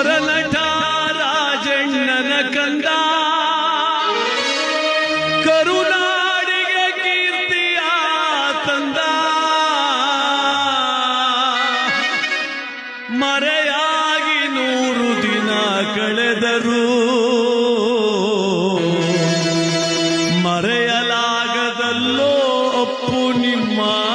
ಮೊರನಟ ರಾಜಣ್ಣನ ಕಂದ. ಕರುನಾಡಿಗೆ ಕೀರ್ತಿಯ ತಂದ. ಮರೆಯಾಗಿ ನೂರು ದಿನ ಕಳೆದರು. ಮರೆಯಲಾಗದಲ್ಲೋ ಅಪ್ಪು ನಿಮ್ಮ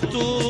To.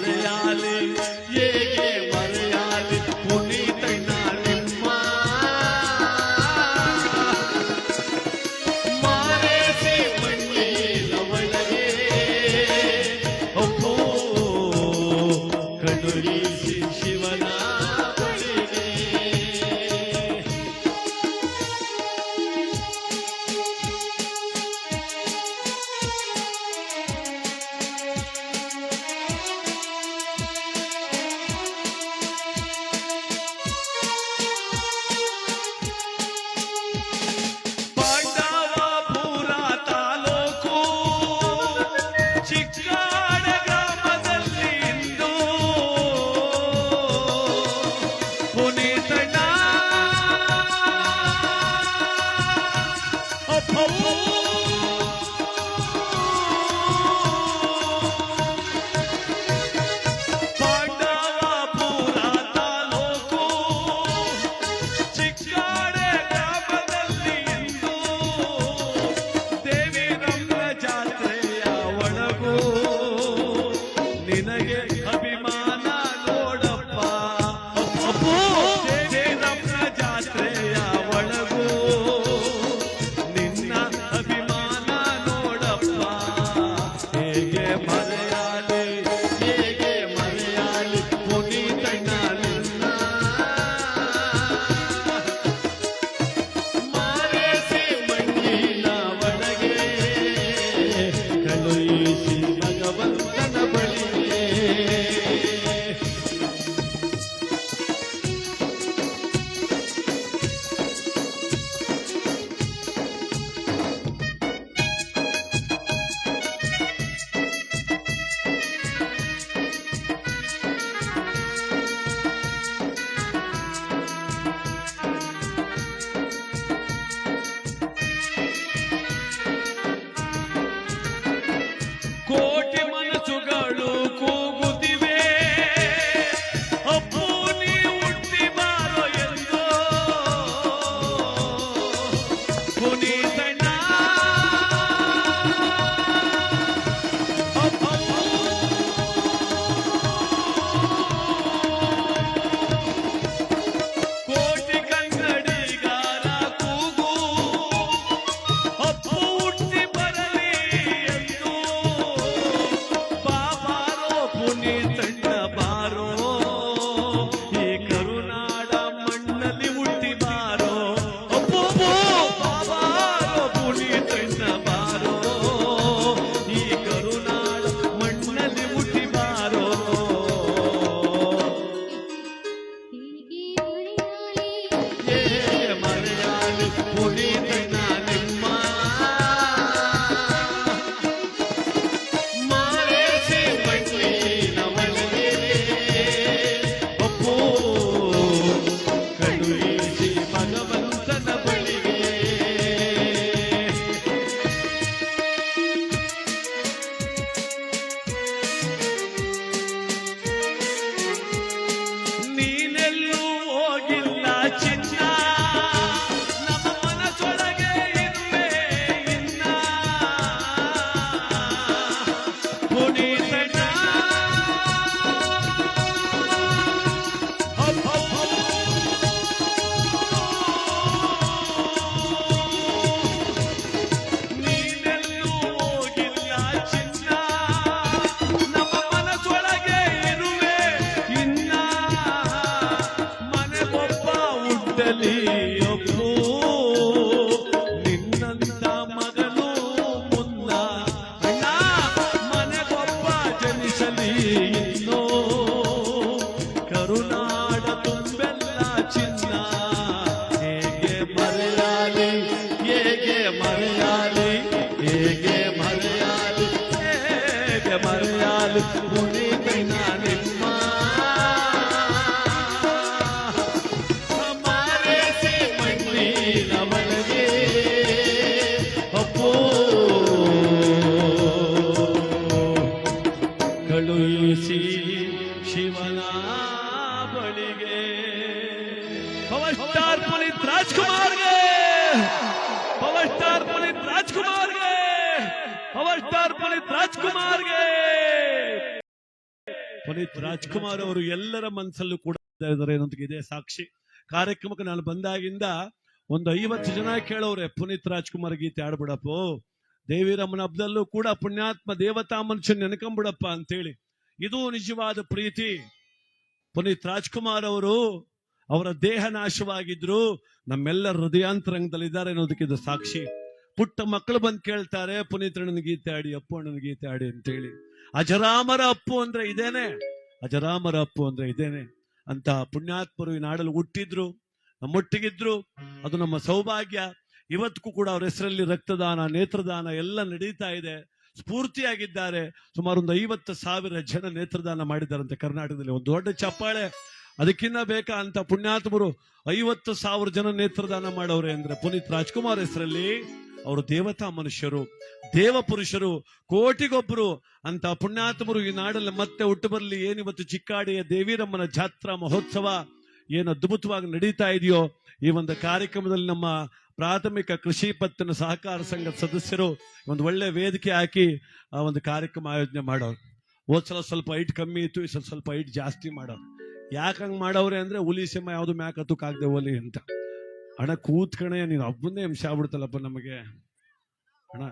അറിയാലേ ಪವರ್ ಸ್ಟಾರ್ ಪುನೀತ್ ರಾಜ್ಕುಮಾರ್ಗೆ. ಪುನೀತ್ ರಾಜ್ಕುಮಾರ್ ಅವರು ಎಲ್ಲರ ಮನಸ್ಸಲ್ಲೂ ಕೂಡ ಇದ್ದಾರೆ ಇದೆ ಸಾಕ್ಷಿ. ಕಾರ್ಯಕ್ರಮಕ್ಕೆ ನಾನು ಬಂದಾಗಿಂದ ಒಂದು ಐವತ್ತು ಜನ ಕೇಳೋರೆ ಪುನೀತ್ ರಾಜ್ಕುಮಾರ್ ಗೀತೆ ಆಡ್ಬಿಡಪ್ಪ ದೇವಿರಮ್ಮನ ಹಬ್ಬದಲ್ಲೂ ಕೂಡ ಪುಣ್ಯಾತ್ಮ ದೇವತಾ ಮನುಷ್ಯನ್ ನೆನಕಂಬಿಡಪ್ಪ ಅಂತೇಳಿ. ಇದು ನಿಜವಾದ ಪ್ರೀತಿ. ಪುನೀತ್ ರಾಜ್ಕುಮಾರ್ ಅವರು ಅವರ ದೇಹ ನಾಶವಾಗಿದ್ರು, ನಮ್ಮೆಲ್ಲರ ಹೃದಯಾಂತರಂಗದಲ್ಲಿದ್ದಾರೆ ಅನ್ನೋದಕ್ಕೆ ಇದು ಸಾಕ್ಷಿ. ಪುಟ್ಟ ಮಕ್ಕಳು ಬಂದು ಕೇಳ್ತಾರೆ ಪುನೀತ್ ಅಣ್ಣನ ಗೀತೆ ಆಡಿ, ಅಪ್ಪು ಅಣ್ಣನ ಗೀತೆ ಆಡಿ ಅಂತೇಳಿ. ಅಜರಾಮರ ಅಪ್ಪು ಅಂದ್ರೆ ಇದೇನೆ, ಅಜರಾಮರ ಅಪ್ಪು ಅಂದ್ರೆ ಇದೇನೆ. ಅಂತ ಪುಣ್ಯಾತ್ಮರು ಈ ನಾಡಲ್ಲಿ ಹುಟ್ಟಿದ್ರು, ನಮ್ಮೊಟ್ಟಿಗಿದ್ರು, ಅದು ನಮ್ಮ ಸೌಭಾಗ್ಯ. ಇವತ್ತಿಗೂ ಕೂಡ ಅವ್ರ ಹೆಸರಲ್ಲಿ ರಕ್ತದಾನ, ನೇತ್ರದಾನ ಎಲ್ಲ ನಡೀತಾ ಇದೆ. ಸ್ಫೂರ್ತಿಯಾಗಿದ್ದಾರೆ. ಸುಮಾರು ಒಂದು ಐವತ್ತು ಸಾವಿರ ಜನ ನೇತ್ರದಾನ ಮಾಡಿದ್ದಾರಂತೆ ಕರ್ನಾಟಕದಲ್ಲಿ. ಒಂದು ದೊಡ್ಡ ಚಪ್ಪಾಳೆ. ಅದಕ್ಕಿನ್ನ ಬೇಕಾ ಅಂತ ಪುಣ್ಯಾತ್ಮರು ಐವತ್ತು ಸಾವಿರ ಜನ ನೇತ್ರದಾನ ಮಾಡೋರೆ ಅಂದ್ರೆ ಪುನೀತ್ ರಾಜ್ಕುಮಾರ್ ಹೆಸರಲ್ಲಿ ಅವರು ದೇವತಾ ಮನುಷ್ಯರು, ದೇವ ಪುರುಷರು ಕೋಟಿಗೊಬ್ಬರು ಅಂತ ಪುಣ್ಯಾತ್ಮರು ಈ ನಾಡಲ್ಲಿ ಮತ್ತೆ ಹುಟ್ಟು ಬರಲಿ. ಏನಿವತ್ತು ಚಿಕ್ಕಾಡಿಯ ದೇವಿರಮ್ಮನ ಜಾತ್ರಾ ಮಹೋತ್ಸವ ಏನು ಅದ್ಭುತವಾಗಿ ನಡೀತಾ ಇದೆಯೋ, ಈ ಒಂದು ಕಾರ್ಯಕ್ರಮದಲ್ಲಿ ನಮ್ಮ ಪ್ರಾಥಮಿಕ ಕೃಷಿ ಪತ್ತಿನ ಸಹಕಾರ ಸಂಘದ ಸದಸ್ಯರು ಒಂದು ಒಳ್ಳೆ ವೇದಿಕೆ ಹಾಕಿ ಆ ಒಂದು ಕಾರ್ಯಕ್ರಮ ಆಯೋಜನೆ ಮಾಡೋರು. ಹೋದ್ ಸಲ ಸ್ವಲ್ಪ ಹೈಟ್ ಕಮ್ಮಿ ಇತ್ತು, ಈ ಸಲ ಸ್ವಲ್ಪ ಹೈಟ್ ಜಾಸ್ತಿ ಮಾಡೋರು. ಯಾಕೆ ಮಾಡೋರೆ ಅಂದ್ರೆ ಹುಲಿ ಸಿಂಹ ಯಾವ್ದು ಮ್ಯಾಕ್ ಹತ್ತಕ್ಕಾಗದೆ ಹೋಲಿ ಅಂತ. ಅಣ್ಣ ಕೂತ್ಕಣೆ ನೀನು ಒಬ್ಬನೇ ಹಿಂಸೆ ಆಗ್ಬಿಡ್ತಲ್ಲಪ್ಪ ನಮಗೆ. ಅಣ್ಣ